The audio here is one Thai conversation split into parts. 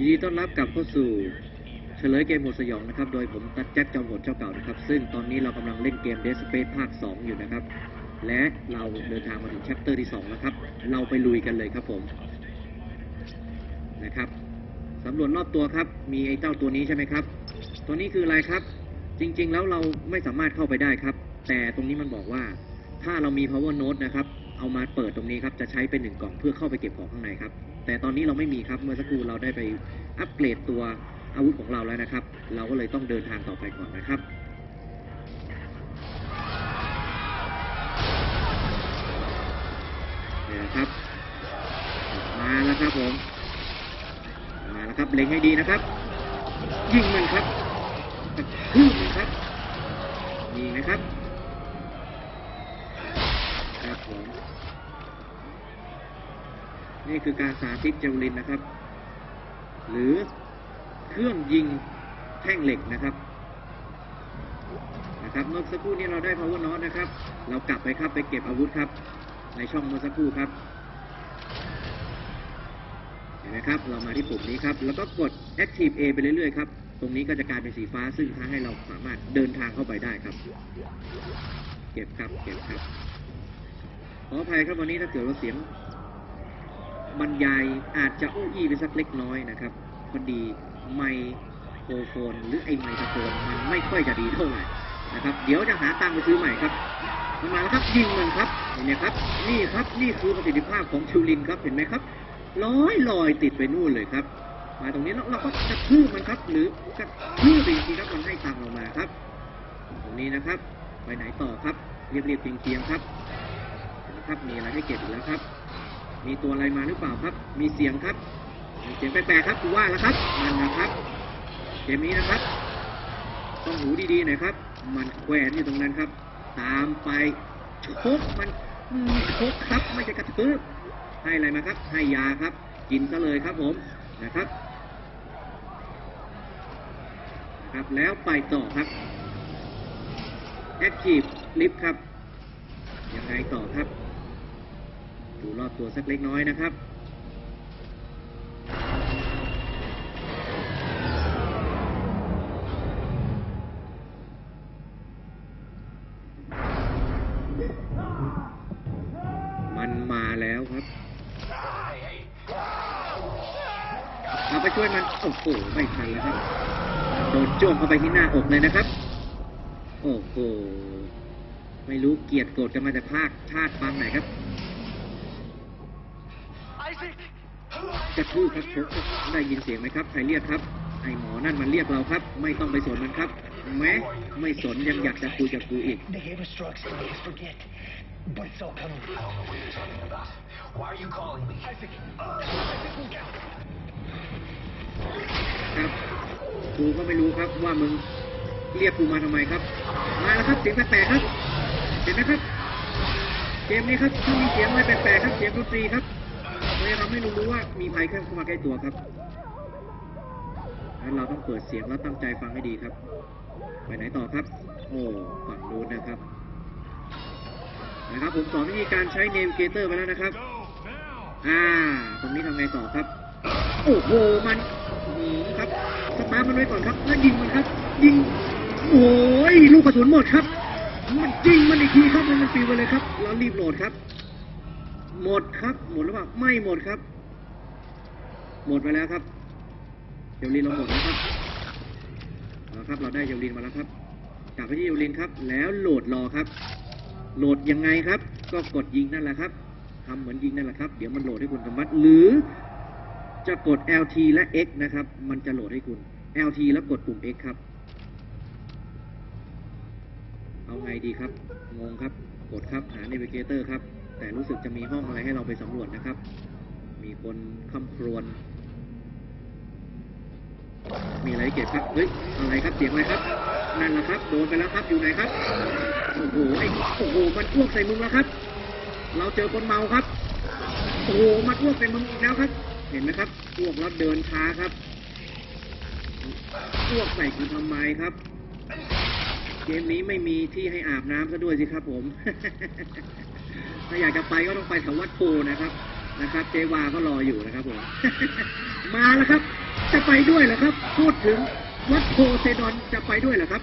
ยินดีต้อนรับกลับเข้าสู่เฉลยเกมโหดสยองนะครับ โดยผมตัดแจ็คจอมโหดเจ้าเก่านะครับ ซึ่งตอนนี้เรากำลังเล่นเกม Dead Space ภาค 2 อยู่นะครับ และเราเดินทางมาถึงแชปเตอร์ที่ 2 แล้วครับ เราไปลุยกันเลยครับผม นะครับสำรวจรอบตัวครับ มีไอ้เจ้าตัวนี้ใช่ไหมครับ ตัวนี้คืออะไรครับ จริง ๆ แล้วเราไม่สามารถเข้าไปได้ครับ แต่ตรงนี้มันบอกว่า ถ้าเรามี power node นะครับ เอามาเปิดตรงนี้ครับ จะใช้เป็นหนึ่งกล่องเพื่อเข้าไปเก็บของข้างในครับ แต่ตอนนี้เราไม่มีครับเมื่อสักครู่เราได้ไปอัปเกรดตัวอาวุธของเราแล้วนะครับ เราก็เลยต้องเดินทางต่อไปก่อนนะครับนี่นะครับ มาแล้วครับผม มาแล้วครับเล็งให้ดีนะครับ ยิงมันครับกระทืบ นี่คือการสาธิตเจวลินนะครับ หรือเครื่องยิงแท่งเหล็กนะครับ นะครับเมื่อสักครู่นี้เราได้ power node นะครับ เรากลับไปครับไปเก็บอาวุธครับ ในช่องเมื่อสักครู่ครับเห็นไหมครับ เรามาที่ปุ่มนี้ครับ แล้วก็กด active A ไปเรื่อยๆครับ ตรงนี้ก็จะกลายเป็นสีฟ้าซึ่งทำให้เราสามารถเดินทางเข้าไปได้ครับ เก็บครับ เก็บครับ ขออภัยครับวันนี้ถ้าเกิดว่าเสียง บรรยายอาจจะอู้อี้ไปสักเล็กน้อยนะครับพอดีไมโครโฟนหรือไอไมโครโฟนมันไม่ค่อยจะดีเท่าไหร่นะครับ เดี๋ยวจะหาตังค์ไปซื้อใหม่ครับมาแล้วครับยิงมันครับเห็นไหมครับ นี่ครับนี่คือประสิทธิภาพของชิลินครับเห็นไหมครับลอยลอยติดไปนู่นเลยครับ มาตรงนี้แล้วเราก็กระทืบมันครับ หรือกระทืบจริงๆครับมันให้ตังค์เรามาครับ ตรงนี้นะครับ ไปไหนต่อครับ เรียบเรียบๆเคียงๆครับนไหมครับมีอะไรให้เก็บอีกแล้วครับ มีตัวอะไรมาหรือเปล่าครับ มีเสียงครับ เสียงแปลกๆครับกูว่าแล้วครับนั่นนะครับเกมนี้นะครับ ต้องหูดีๆหน่อยครับ มันแขวนอยู่ตรงนั้นครับ ตามไปชกมันชกครับไม่ใช่กระทืบให้อะไรมาครับ ให้ยาครับ กินซะเลยครับผมนะครับครับแล้วไปต่อครับ Active Lift ครับยังไงต่อครับ ดูรอบตัวสักเล็กน้อยนะครับมันมาแล้วครับเอาไปช่วยมัน โอ้โห ไม่ทันแล้วครับ โดนจ้วงเข้าไปที่หน้าอกเลยนะครับ โอ้โห ไม่รู้เกลียดโกรธกันมาจากภาคชาติปางไหนครับ กระทืบครับชกครับได้ยินเสียงไหมครับใครเรียกครับไอหมอนั่นมันเรียกเราครับ ไม่ต้องไปสนมันครับแม้ไม่สนยังอยากจะคุยกับกูอีก They gave us drugs to make us forget. But it's all coming. I don't know what you're talking about. Why are you calling me? Isaac! Uh, Isaac, look out! ครับกูก็ไม่รู้ครับว่ามึงเรียกกูมาทำไมครับ มาแล้วครับเสียงแปลกๆครับ เห็นไหมครับ เกมนี้ครับถ้ามีเสียงอะไรแปลกๆครับ เสียงดนตรีครับ เลยทำให้เรารู้ว่ามีภัยเข้ามาใกล้ตัวครับงั้นเราต้องเปิดเสียงแล้วตั้งใจฟังให้ดีครับ ไปไหนต่อครับ โอ้ฝั่งนู้นนะครับนะครับผมสอนวิธีการใช้เนวิเกเตอร์ไปแล้วนะครับ อ่า ตรงนี้ทำไงต่อครับ โอ้โห มันหืมครับ สตาร์มันไว้ก่อนครับ แล้วยิงมันครับ ยิง โอ้ย ลูกกระสุนหมดครับ มันยิงมันอีกทีครับ มันมันปิวไปเลยครับ แล้วรีบโหลดครับ หมดครับ หมดหรือเปล่าไม่หมดครับ หมดไปแล้วครับเยลลินเราหมดแล้วครับเอาครับ เราได้เยลลินมาแล้วครับกลับไปที่เยลลินครับ แล้วโหลดรอครับ โหลดยังไงครับ ก็กดยิงนั่นแหละครับทำเหมือนยิงนั่นแหละครับ เดี๋ยวมันโหลดให้คุณธรรมัดหรือจะกด LT และ X นะครับ มันจะโหลดให้คุณ LT แล้วกดปุ่ม X ครับ เอาไงดีครับ งงครับ กดครับ หา Navigator ครับ แต่รู้สึกจะมีห้องอะไรให้เราไปสำรวจนะครับ มีคนคำครวญมีอะไรเก็บครับ เฮ้ย อะไรครับ เสียงอะไรครับ นั่นแหละครับ โดนไปแล้วครับ อยู่ไหนครับ โอ้โห ไอ้ โอ้โห มันอ้วกใส่มึงแล้วครับ เราเจอคนเมาครับ โอ้โห มันอ้วกใส่มึงอีกแล้วครับ เห็นไหมครับอ้วกแล้วเดินช้าครับอ้วกใส่กูทำไมครับเกมนี้ไม่มีที่ให้อาบน้ำซะด้วยสิครับผม ถ้าอยากจะไปก็ต้องไปแถววัดโพนะครับนะครับ เจวาก็รออยู่นะครับผม มาแล้วครับ จะไปด้วยเหรอครับ พูดถึงวัดโพเซดอนจะไปด้วยเหรอครับ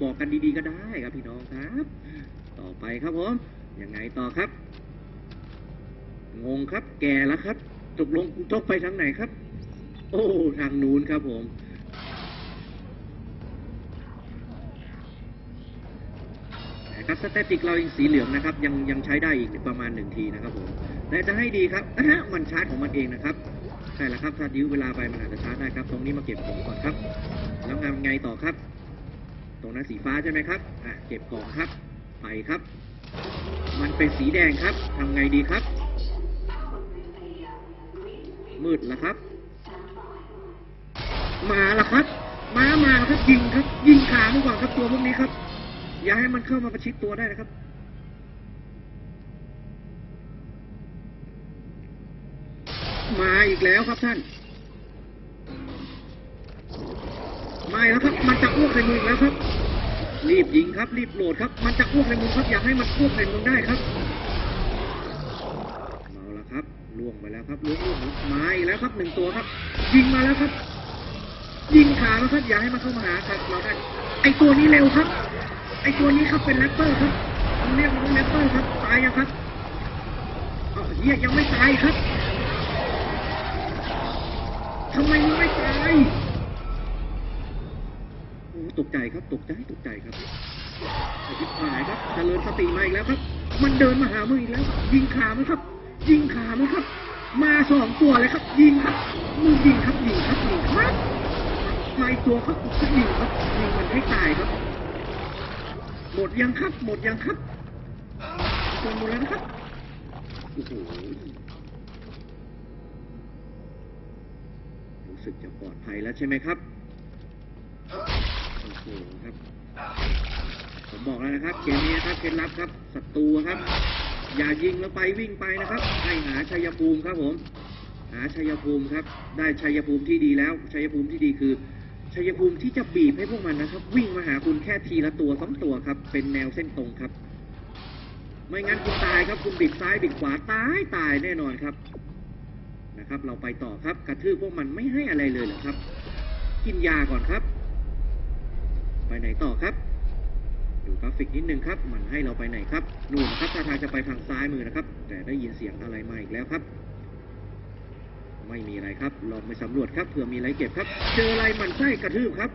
บอกกันดีๆก็ได้ครับพี่น้องครับ ต่อไปครับผมยังไงต่อครับ งงครับ แก่แล้วครับตกลงต้องไปทางไหนครับ โอ้ทางนู้นครับผม นะครับสแตติกเรายังสีเหลืองนะครับ ยังยังใช้ได้อีกประมาณหนึ่งทีนะครับผมแต่จะให้ดีครับอะฮะมันชาร์จของมันเองนะครับใช่แล้วครับถ้ายื้อเวลาไปมันอาจจะชาร์จได้ครับ ตรงนี้มาเก็บของก่อนครับ แล้วงานไงต่อครับ ตรงนั้นสีฟ้าใช่ไหมครับอะเก็บของครับไปครับ มันเป็นสีแดงครับทำไงดีครับ มืดแล้วครับ มาแล้วครับ มามาครับยิงครับ ยิงขามันก่อนครับตัวพวกนี้ครับ อย่าให้มันเข้ามาประชิดตัวได้นะครับ มาอีกแล้วครับท่านมาแล้วครับ มันจะอ้วกใส่มือแล้วครับ รีบยิงครับ รีบโหลดครับ มันจะอ้วกใส่มือครับ อย่าให้มันอ้วกใส่มือได้ครับเมาแล้วครับล่วงไปแล้วครับล่วงล่วงมาอีกแล้วครับหนึ่งตัวครับ ยิงมาแล้วครับ ยิงขาแล้วครับ อย่าให้มันเข้ามาหาครับเราได้ไอตัวนี้เร็วครับ อตัวนี้ครับเป็นแรปเปอร์ครับมันเรียกว่าแรปเปอร์ครับตายยังครับเฮียยังไม่ตายครับทำไมมันไม่ตายโอ้ตกใจครับตกใจตกใจครับไอ้ทิพายครับเจริญสติมาอีกแล้วครับ มันเดินมาหามืออีกแล้ว ยิงขามันครับ ยิงขามันครับ มาสองตัวเลยครับ ยิงครับมือยิงครับยิงครับยิงครับมาตัวครับยิงครับยิงมันให้ตายครับ หมดยังครับ หมดยังครับหมดหมดแล้วนะครับโอ้โหรู้สึกจะปลอดภัยแล้วใช่ไหมครับโอ้โหครับ ผมบอกแล้วนะครับเกมนี้นะครับเคล็ดลับครับศัตรูครับ อย่ายิงแล้วไปวิ่งไปนะครับ ให้หาชัยภูมิครับผม หาชัยภูมิครับ ได้ชัยภูมิที่ดีแล้วชัยภูมิที่ดีคือ ชัยภูมิที่จะบีบให้พวกมันนะครับ วิ่งมาหาคุณแค่ทีละตัวสองตัวครับ เป็นแนวเส้นตรงครับ ไม่งั้นคุณตายครับ คุณบิดซ้ายบิดขวาตายตายแน่นอนครับนะครับ เราไปต่อครับ กระทืบพวกมันไม่ให้อะไรเลยเหรอครับ กินยาก่อนครับ ไปไหนต่อครับดูกราฟิกนิดนึงครับมันให้เราไปไหนครับนู่นครับท่าทางจะไปทางซ้ายมือนะครับ แต่ได้ยินเสียงอะไรมาอีกแล้วครับ ไม่มีอะไรครับ ลองไปสำรวจครับเผื่อมีอะไรเก็บครับ เจออะไรหมันไส้กระทืบครับ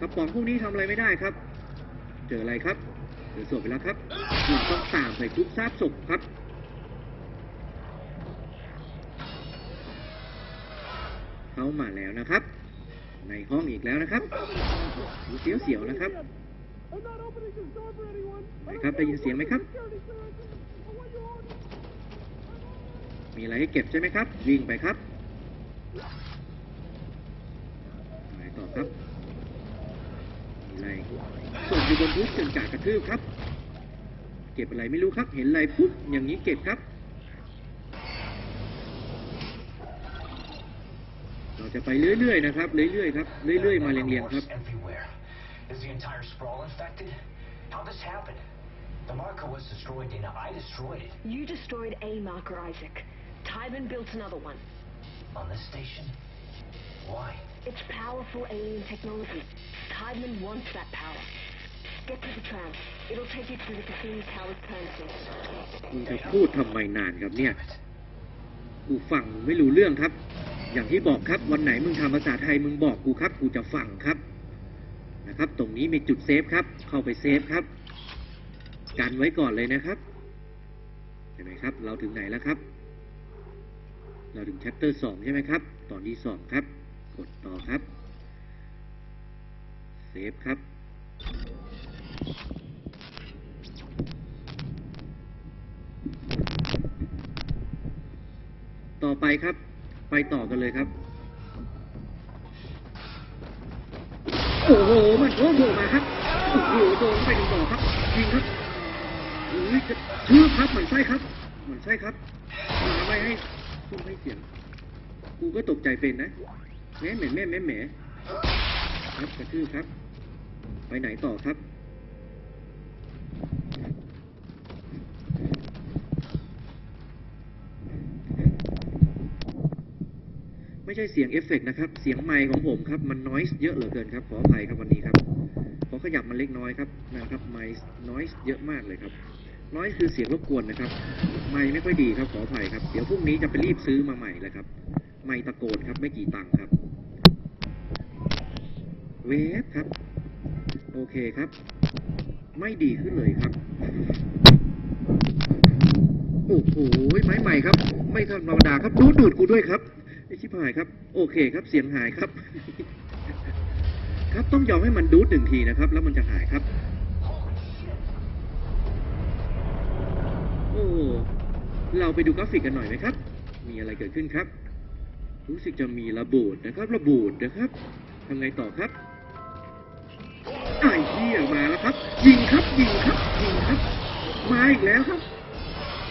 กระป๋องพวกนี้ทำอะไรไม่ได้ครับ เจออะไรครับเจอศพไปแล้วครับเราต้องตามไปทุกซากศพครับเข้ามาแล้วนะครับ ในห้องอีกแล้วนะครับดูเสียวๆนะครับไหนครับได้ยินเสียงไหมครับ มีอะไรให้เก็บใช่ไหมครับ วิ่งไปครับไหนต่อครับ มีอะไรส่งอยู่บนพื้นจนกากระทืบครับ เก็บอะไรไม่รู้ครับ เห็นอะไรปุ๊บอย่างนี้เก็บครับ เราจะไปเรื่อยๆนะครับ เรื่อยๆครับ เรื่อยๆมาเรียงๆครับ Everywhere. Is the entire sprawl infected? How this happened? The marker was destroyed, Dana. I destroyed it. You destroyed a marker, Isaac. Tybin built another one. On this station? Why? It's powerful alien technology. Tybin wants that power. Get to the tram. It'll take you to the Cassini Tower's premises. มึงจะพูดทำไมนานครับเนี่ยกูฟังไม่รู้เรื่องครับ อย่างที่บอกครับวันไหนมึงทำภาษาไทยมึงบอกกูครับกูจะฟังครับ นะครับ ตรงนี้มีจุดเซฟครับ เข้าไปเซฟครับ กันไว้ก่อนเลยนะครับ เห็นไหมครับ เราถึงไหนแล้วครับ เราถึง chapter สองใช่ไหมครับ ตอนที่สองครับ กดต่อครับเซฟครับ ต่อไปครับ ไปต่อกันเลยครับ โอ้โห มันโอ้โหมาครับ โอ้โหโดนไปหนึ่อครับยิงครับอุ้ยจะชื่อครับเหมือนไส้ครับเหมือนไส้ครับมาไม่ให้ พูดให้เสียง กูก็ตกใจเป็นนะแหม่แหม่แหม่แหม่แหม่ครับกระทืบครับ ไปไหนต่อครับ ไม่ใช่เสียงเอฟเฟกต์นะครับ เสียงไมค์ของผมครับ มันนอยส์เยอะเหลือเกินครับ ขออภัยครับวันนี้ครับ ขอขยับมันเล็กน้อยครับนะครับไมค์นอยส์เยอะมากเลยครับ นอยคือเสียงรบกวนนะครับ ไมค์ไม่ค่อยดีครับขออภัยครับ เดี๋ยวพรุ่งนี้จะไปรีบซื้อมาใหม่เลยครับ ไมค์ตะโกนครับไม่กี่ตังค์ครับ เวฟครับ โอเคครับ ไม่ดีขึ้นเลยครับ โอ้โห ไม้ใหม่ครับ ไม่ธรรมดาครับ ดูดดูดกูด้วยครับไอชิบหายครับ โอเคครับ เสียงหายครับ ครับต้องยอมให้มันดูดหนึ่งทีนะครับ แล้วมันจะหายครับ โอ้ เราไปดูกราฟิกกันหน่อยไหมครับ มีอะไรเกิดขึ้นครับ รู้สึกจะมีระเบิดนะครับ ระเบิดนะครับทำไงต่อครับไอ้เหี้ยมาแล้วครับ ยิงครับ ยิงครับ ยิงครับ มาอีกแล้วครับ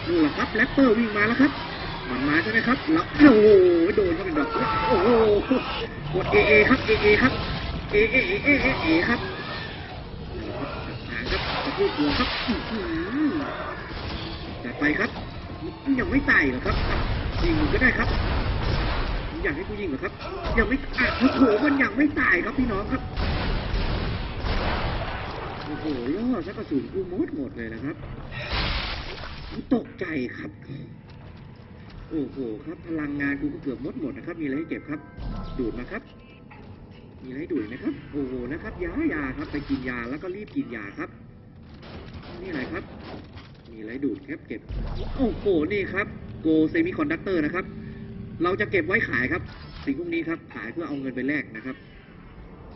นู่นแหละครับแรปเปอร์วิ่งมาแล้วครับ มันมาใช่ไหมครับแล้วโอ้โหโดนเข้าเป็นดอกโอ้โหกดเอเอครับเอเอครับเอเอเอเอเอเอครับหางครับกระพูดหัวครับจัดไปครับ ยังไม่ตายเหรอครับยิงก็ได้ครับอยากให้กูยิงเหรอครับ ยังไม่อะโอ้โหมันยังไม่ตายครับพี่น้องครับโอ้โหล่อสักกระสุนกูหมดหมดเลยนะครับตกใจครับ โอ้โหครับ พลังงานกูก็เกือบหมดหมดนะครับ มีอะไรให้เก็บครับ ดูดมาครับ มีอะไรดูดไหมครับ โอ้โหนะครับยายาครับ ไปกินยาแล้วก็รีบกินยาครับ นี่อะไรครับ มีไรดูดแครับเก็บ โอ้โห นี่ครับ โกเซมิคอนดักเตอร์นะครับ เราจะเก็บไว้ขายครับ สิ่งพวกนี้ครับ ขายเพื่อเอาเงินไปแลกนะครับ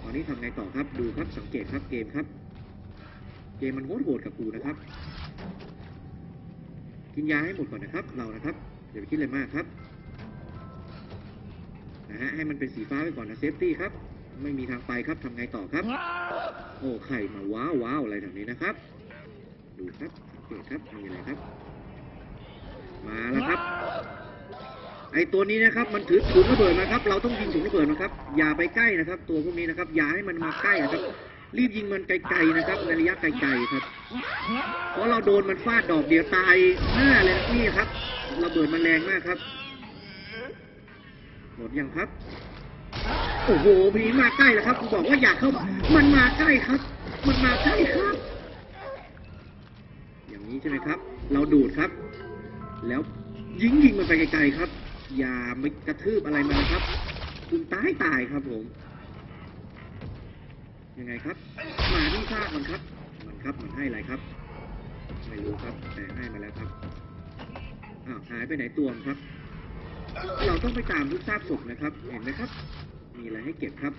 ตอนนี้ทำไงต่อครับ ดูครับ สังเกตครับ เกมครับ เกมมันโหดโหดกับกูนะครับ กินยาให้หมดก่อนนะครับ เรานะครับ อย่าไปคิดอะไรมากครับ นะฮะ ให้มันเป็นสีฟ้าไว้ก่อนนะเซฟตี้ครับ ไม่มีทางไปครับทำไงต่อครับ โอ้ ไข่มาว้าวว้าวอะไรแถวนี้นะครับ ดูครับ เกตครับมีอะไรครับ มาแล้วครับ ไอตัวนี้นะครับ มันถือถุงระเบิดมาครับ เราต้องยิงถุงระเบิดนะครับ อย่าไปใกล้นะครับ ตัวพวกนี้นะครับ อย่าให้มันมาใกล้นะครับ รีบยิงมันไกลๆนะครับในระยะไกลๆครับ เพราะเราโดนมันฟาดดอกเดียวตายหน้าเลยนะนี่ครับ ระเบิดมันแรงมากครับ หมดยังครับโอ้โหพีมาใกล้แล้วครับกูบอกว่าอยากเข้า มันมาใกล้ครับ มันมาใกล้ครับ อย่างนี้ใช่ไหมครับ เราดูดครับ แล้วยิงยิงมันไปไกลๆครับ อย่าไปกระทืบอะไรมันนะครับ คุณตายตายครับผม ยังไงครับมาที่ซากมันครับ มันครับมันให้อะไรครับ ไม่รู้ครับ แต่ให้มาแล้วครับ อ้าวหายไปไหนตัวมครับ เราต้องไปตามทุกซากศพนะครับ เห็นไหมครับ มีอะไรให้เก็บครับ